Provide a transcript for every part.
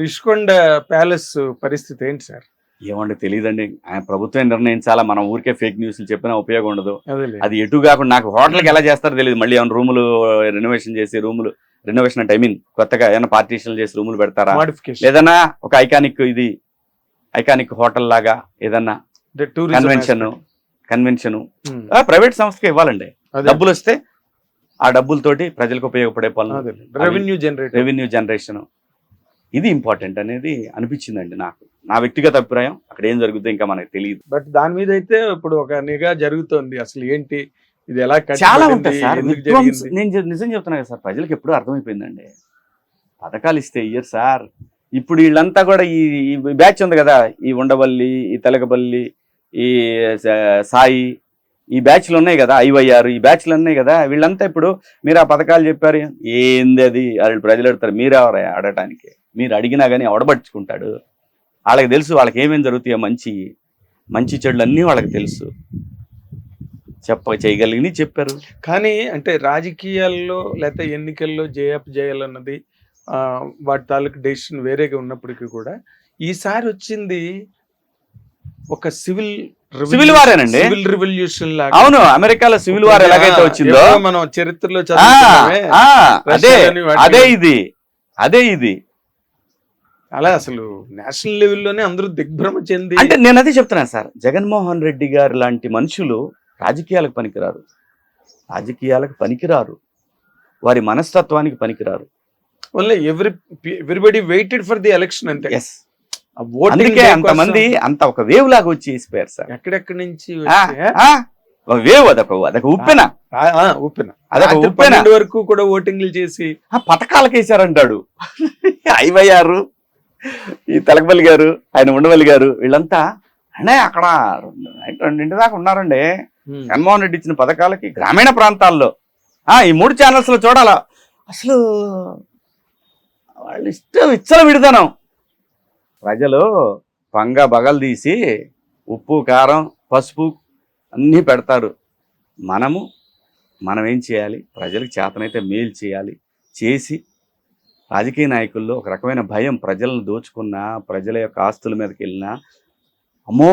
Rishikonda palace పరిస్థితి ఏంటి sir? ఏమండి తెలియదండి ఆయన ప్రభుత్వం నిర్ణయించాలా? మనం ఊరికే ఫేక్ న్యూస్లు చెప్పినా ఉపయోగం ఉండదు. అదే ఎటు కాకుండా నాకు హోటల్కి ఎలా చేస్తారో తెలియదు మళ్ళీ ఏమైనా రూములు రెనోవేషన్ చేసి రూములు రెనోవేషన్ అంటే ఐ మీన్ కొత్తగా ఏమైనా పార్టీషన్లు చేసి రూములు పెడతారా? లేదన్నా ఒక ఐకానిక్ ఇది ఐకానిక్ హోటల్ లాగా ఏదన్నా కన్వెన్షన్ కన్వెన్షన్ ప్రైవేట్ సంస్థకి ఇవ్వాలండి. డబ్బులు వస్తే ఆ డబ్బులతోటి ప్రజలకు ఉపయోగపడే పనులు. రెవెన్యూ జనరేట్ రెవెన్యూ జనరేషన్ ఇది ఇంపార్టెంట్ అనేది అనిపించిందండి నాకు. నా వ్యక్తిగత అభిప్రాయం అక్కడ ఏం జరుగుతుందో ఇంకా మనకు తెలియదు. బట్ దాని మీద అయితే ఇప్పుడు ఒక నిఘా జరుగుతోంది అసలు ఏంటి? ఇది ఎలా చాలా ఉంటాయి సార్? నేను నిజం చెప్తున్నా కదా సార్ ప్రజలకు ఎప్పుడూ అర్థమైపోయిందండి. పథకాలు ఇస్తే ఇయ్యరు సార్. ఇప్పుడు వీళ్ళంతా కూడా ఈ బ్యాచ్ ఉంది కదా ఈ ఉండవల్లి ఈ తెలకబల్లి ఈ సాయి ఈ బ్యాచ్లు ఉన్నాయి కదా ఐవైఆర్ ఈ బ్యాచ్లు ఉన్నాయి కదా వీళ్ళంతా ఇప్పుడు మీరు ఆ పథకాలు చెప్పారు. ఏంది అది? వాళ్ళు ప్రజలు అడుగుతారు మీరు ఎవరా అడగటానికి మీరు అడిగినా కానీ అవడబట్టుకుంటాడు వాళ్ళకి తెలుసు వాళ్ళకి ఏమేమి జరుగుతాయో మంచి మంచి చెడులు అన్నీ వాళ్ళకి తెలుసు. చెప్ప చేయగలిగిన చెప్పారు. కానీ అంటే రాజకీయాల్లో లేకపోతే ఎన్నికల్లో జయప్ చేయాలన్నది వాటి తాలూకు డెసిషన్ వేరేగా ఉన్నప్పటికీ కూడా ఈసారి వచ్చింది ఒక సివిల్ War ఏనండి. సివిల్ రివల్యూషన్ లాగా. అవును అమెరికాలో సివిల్ వార్ ఎలాగైతే వచ్చిందో? మనం చరిత్రలో అదే. అదే ఇది అదే ఇది. అలా అసలు నేషనల్ లెవెల్లోనే అందరూ దిగ్భ్రమ చెంది. అంటే నేను అదే చెప్తున్నాను సార్ జగన్మోహన్ రెడ్డి గారు లాంటి మనుషులు రాజకీయాలకు పనికిరారు. రాజకీయాలకు పనికిరారు. వారి మనస్తత్వానికి పనికిరారు. Only every everybody waited for the election అంతే. ఎస్ అందుకే అంతమంది అంత ఒక వేవ్ లాగా వచ్చి వేసిపోయారు సార్. ఎక్కడెక్కడి నుంచి వేవ్ అదొక అదొక ఉప్పెన ఉప్పెన అదొక ఉప్పెన వరకు కూడా ఓటింగ్లు చేసి ఆ పథకాలకు వేశారంటాడు. ఐవయ్యారు ఈ తలకపల్లి గారు ఆయన ఉండవల్లి గారు వీళ్ళంతా అనే అక్కడ రెండింటి దాకా ఉన్నారండి. జగన్మోహన్ రెడ్డి ఇచ్చిన పథకాలకి గ్రామీణ ప్రాంతాల్లో. ఆ ఈ మూడు ఛానల్స్లో చూడాలా. అసలు వాళ్ళు ఇష్టం ఇచ్చల విడదనం. ప్రజలు పంగ బగలు తీసి ఉప్పు కారం పసుపు అన్నీ పెడతారు. మనము మనం ఏం చేయాలి? ప్రజలకు చేతనైతే మేలు చేయాలి. చేసి రాజకీయ నాయకుల్లో ఒక రకమైన భయం ప్రజలను దోచుకున్నా ప్రజల యొక్క ఆస్తుల మీదకి వెళ్ళినా అమ్మో!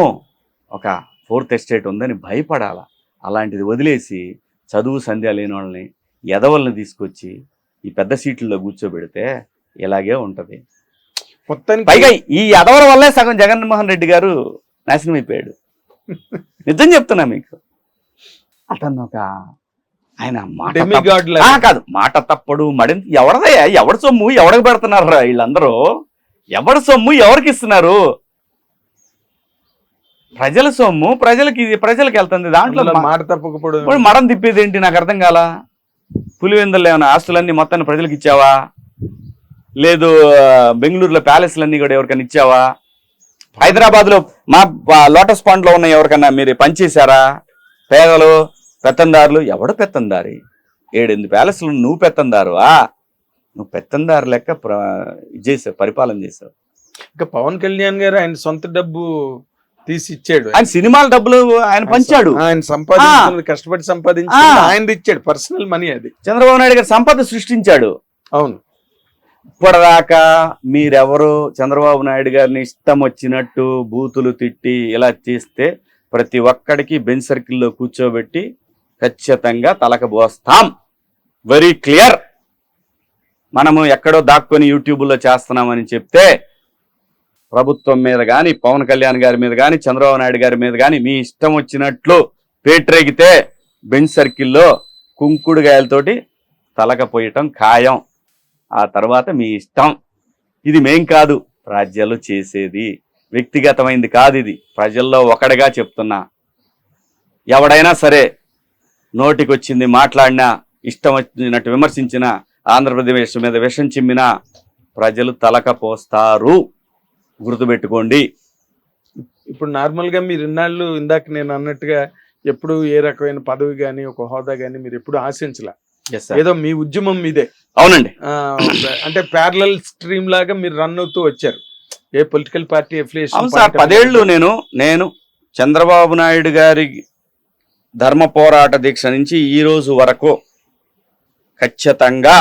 ఒక ఫోర్త్ ఎస్టేట్ ఉందని భయపడాల? అలాంటిది వదిలేసి చదువు సంధ్య లేని వాళ్ళని ఎదవల్ని తీసుకొచ్చి ఈ పెద్ద సీట్లలో కూర్చోబెడితే ఇలాగే ఉంటుంది. మొత్తానికి పైగా ఈ ఎదవల వల్లే సగం జగన్మోహన్ రెడ్డి గారు నాశనం అయిపోయాడు. నిజం చెప్తున్నా మీకు. అతను ఒక ఆయన మాట కాదు. మాట తప్పడు మడింత ఎవరిదయ్యా ఎవరి సొమ్ము? ఎవరికి పెడుతున్నారా వీళ్ళందరూ? ఎవరి సొమ్ము? ఎవరికి ఇస్తున్నారు? ప్రజల సొమ్ము ప్రజలకి ఇది ప్రజలకి వెళ్తుంది. దాంట్లో మాట తప్పకపోవడం ఇప్పుడు మడం తిప్పేది ఏంటి? నాకు అర్థం కాల. పులివెందులు ఏమైనా ఆస్తులన్నీ మొత్తాన్ని ప్రజలకు ఇచ్చావా? లేదు బెంగళూరులో ప్యాలెస్లన్నీ కూడా ఎవరికైనా ఇచ్చావా? హైదరాబాద్లో మా లోటస్ పాండ్లో ఉన్న ఎవరికన్నా మీరు పనిచేశారా? పేదలు పెత్తందారులు? ఎవడు పెత్తందారి? ఏడెనిమిది ప్యాలెస్లు నువ్వు పెత్తందారు ఆ? నువ్వు పెత్తందారు లెక్క చేసావు పరిపాలన చేసావు. ఇంకా పవన్ కళ్యాణ్ గారు ఆయన సొంత డబ్బు తీసి ఇచ్చాడు. ఆయన సినిమాల డబ్బులు ఆయన పంచాడు. ఆయన సంపాదించుకున్నది కష్టపడి సంపాదించి. ఆయన ఇచ్చాడు పర్సనల్ మనీ అది. చంద్రబాబు నాయుడు గారు సంపద సృష్టించాడు. అవును. ఇప్పటిదాకా మీరెవరు చంద్రబాబు నాయుడు గారిని ఇష్టం వచ్చినట్టు బూతులు తిట్టి ఇలా చేస్తే ప్రతి ఒక్కడికి బెంచ్ సర్కిల్లో కూర్చోబెట్టి ఖచ్చితంగా తలక పోస్తాం వెరీ క్లియర్ మనము ఎక్కడో దాక్కొని యూట్యూబ్లో చేస్తున్నామని చెప్తే ప్రభుత్వం మీద కానీ పవన్ కళ్యాణ్ గారి మీద కానీ చంద్రబాబు నాయుడు గారి మీద కానీ మీ ఇష్టం వచ్చినట్లు పేట్రేగితే బెంచ్ సర్కిల్లో కుంకుడుగాయలతోటి తలకపోయటం ఖాయం. ఆ తర్వాత మీ ఇష్టం. ఇది మేం కాదు రాజ్యాలు చేసేది. వ్యక్తిగతమైంది కాదు ఇది. ప్రజల్లో ఒకడిగా చెప్తున్నా. ఎవడైనా సరే నోటికొచ్చింది మాట్లాడినా ఇష్టం వచ్చినట్టు విమర్శించిన ఆంధ్రప్రదేశ్ మీద విషం చిమ్మినా ప్రజలు తలకపోస్తారు గుర్తుపెట్టుకోండి. ఇప్పుడు నార్మల్గా మీరు ఇన్నాళ్ళు ఇందాక నేను అన్నట్టుగా ఎప్పుడు ఏ రకమైన పదవి కానీ ఒక హోదా కానీ మీరు ఎప్పుడు ఆశించలే. ఏదో మీ ఉద్యమం మీదే. అవునండి. అంటే ప్యారలల్ స్ట్రీమ్ లాగా మీరు రన్ అవుతూ వచ్చారు. ఏ పొలిటికల్ పార్టీ అవును సార్ పదేళ్ళు నేను నేను చంద్రబాబు నాయుడు గారి ధర్మ పోరాట దీక్ష నుంచి ఈ రోజు వరకు ఖచ్చితంగా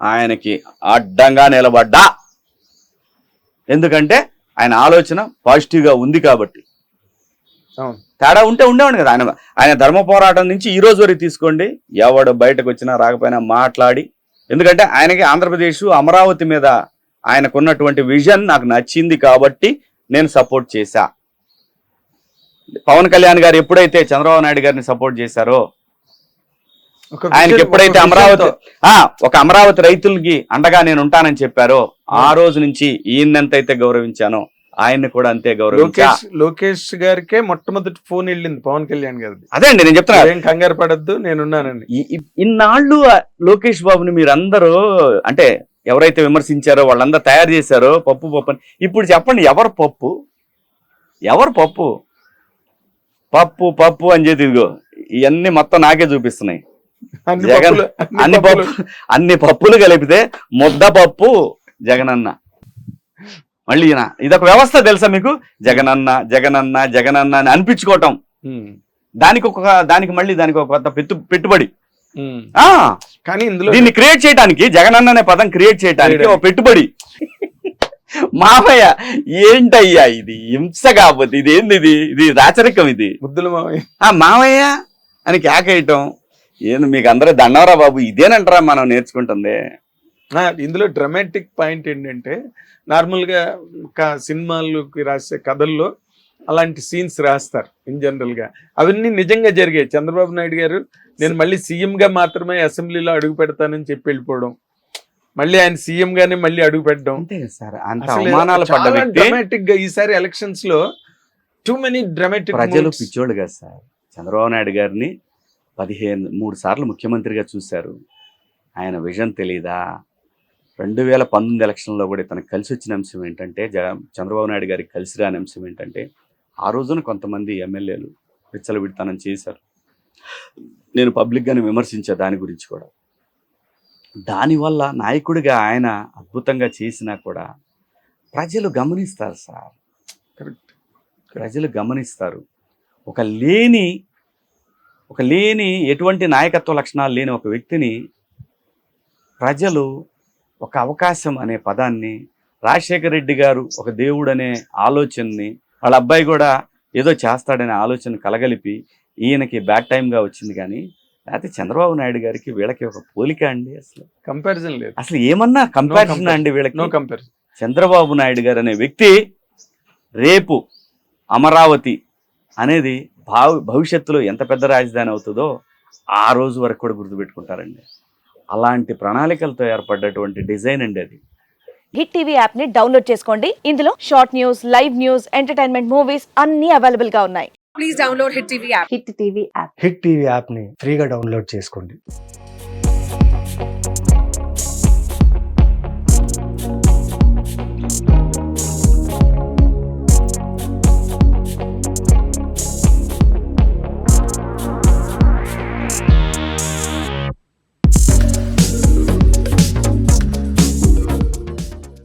ఆయనకి అడ్డంగా నిలబడ్డా. ఎందుకంటే ఆయన ఆలోచన పాజిటివ్గా ఉంది కాబట్టి. తేడా ఉంటే ఉండేవాడు కదా. ఆయన ఆయన ధర్మ పోరాటం నుంచి ఈ రోజు వరకు తీసుకోండి. ఎవడు బయటకు వచ్చినా రాకపోయినా మాట్లాడి. ఎందుకంటే ఆయనకి ఆంధ్రప్రదేశ్ అమరావతి మీద ఆయనకున్నటువంటి విజన్ నాకు నచ్చింది కాబట్టి నేను సపోర్ట్ చేశా. పవన్ కళ్యాణ్ గారు ఎప్పుడైతే చంద్రబాబు నాయుడు గారిని సపోర్ట్ చేశారో ఆయనకి ఎప్పుడైతే అమరావతి. ఆ ఒక అమరావతి రైతులకి అండగా నేను ఉంటానని చెప్పారో ఆ రోజు నుంచి ఈయన ఎంతైతే గౌరవించానో ఆయన్ని కూడా అంతే గౌరవించా లోకేష్ లోకేష్ గారికే మొట్టమొదటి ఫోన్ వెళ్ళింది పవన్ కళ్యాణ్ గారిది. అదే అండి నేను చెప్తున్నా. ఏం కంగారు పడద్దు నేనున్నానండి. ఇన్నాళ్ళు లోకేష్ బాబుని మీరందరూ అంటే ఎవరైతే విమర్శించారో వాళ్ళందరూ తయారు చేశారో పప్పు పప్పు అని. ఇప్పుడు చెప్పండి ఎవరు పప్పు? ఎవరు పప్పు? పప్పు పప్పు అని చెప్పి ఇదిగో ఇవన్నీ మొత్తం నాకే చూపిస్తున్నాయి. జగన్ అన్ని పప్పు. అన్ని పప్పులు కలిపితే ముద్ద పప్పు జగనన్న. మళ్ళీ ఈయన ఇదొక వ్యవస్థ తెలుసా మీకు? జగనన్న జగనన్న జగనన్న అని అనిపించుకోవటం. దానికి ఒక దానికి మళ్ళీ దానికి ఒక కొత్త పెట్టు పెట్టుబడి. కానీ ఇందులో దీన్ని క్రియేట్ చేయడానికి జగనన్న అనే పదం క్రియేట్ చేయడానికి. ఒక పెట్టుబడి. మామయ్య ఏంటయ్యా ఇది? హింస కాకపోతే ఇది ఏంది ఇది? ఇది రాచరికం ఇది. ముద్దుల మావయ్య ఆ మామయ్య అని కేకేయటం. ఏంది మీకు అందరూ దండవరా బాబు ఇదేనంటారా మనం నేర్చుకుంటుంది? ఇందులో డ్రమాటిక్ పాయింట్ ఏంటంటే నార్మల్గా క- సినిమాల్లోకి రాసే కథల్లో అలాంటి సీన్స్ రాస్తారు ఇన్ జనరల్గా అవన్నీ నిజంగా జరిగాయి. చంద్రబాబు నాయుడు గారు నేను మళ్ళీ సీఎం గా మాత్రమే అసెంబ్లీలో అడుగు పెడతానని చెప్పి వెళ్ళిపోవడం మళ్ళీ ఆయన సీఎం గానే మళ్ళీ అడుగు పెట్టడం. డ్రమాటిక్గా ఈసారి ఎలక్షన్స్లో టూ మెనీ డ్రమాటిక్ ప్రజలు పిచ్చోళ్ళు కదా సార్. చంద్రబాబు నాయుడు గారిని పదిహేను మూడు సార్లు ముఖ్యమంత్రిగా చూశారు. ఆయన విజన్ తెలీదా? రెండు వేల పంతొమ్మిది ఎలక్షన్లో కూడా తనకు కలిసి వచ్చిన అంశం ఏంటంటే చంద్రబాబు నాయుడు గారికి కలిసి రాని అంశం ఏంటంటే ఆ రోజున కొంతమంది ఎమ్మెల్యేలు విచ్చలవిడితనం చేశారు. నేను పబ్లిక్గానే విమర్శించా దాని గురించి కూడా. దానివల్ల నాయకుడిగా ఆయన అద్భుతంగా చేసినా కూడా ప్రజలు గమనిస్తారు సార్. కరెక్ట్. ప్రజలు గమనిస్తారు. ఒక లేని ఒక లేని ఎటువంటి నాయకత్వ లక్షణాలు లేని ఒక వ్యక్తిని ప్రజలు ఒక అవకాశం అనే పదాన్ని రాజశేఖర రెడ్డి గారు ఒక దేవుడు అనే ఆలోచనని వాళ్ళ అబ్బాయి కూడా ఏదో చేస్తాడనే ఆలోచన కలగలిపి ఈయనకి బ్యాడ్ టైంగా వచ్చింది కానీ లేకపోతే చంద్రబాబు నాయుడు గారికి వీళ్ళకి ఒక పోలిక అండి అసలు. కంపారిజన్ లేదు. అసలు ఏమన్నా కంపారిజన్. అండి వీళ్ళకి? నో కంపారిజన్ చంద్రబాబు నాయుడు గారు అనే వ్యక్తి రేపు అమరావతి అనేది భావ భవిష్యత్తులో ఎంత పెద్ద రాజధాని అవుతుందో ఆ రోజు వరకు కూడా గుర్తుపెట్టుకుంటారండి. అలాంటి ప్రణాళికలతో ఏర్పడ్డటువంటి డిజైన్ అండి అది. హిట్ టీవీ యాప్ని డౌన్లోడ్ చేసుకోండి. ఇందులో short news live news entertainment movies అన్ని అవైలబుల్గా ఉన్నాయి. Please download Hit TV app. Hit TV app hit TV యాప్ని ఫ్రీగా డౌన్లోడ్ చేసుకోండి.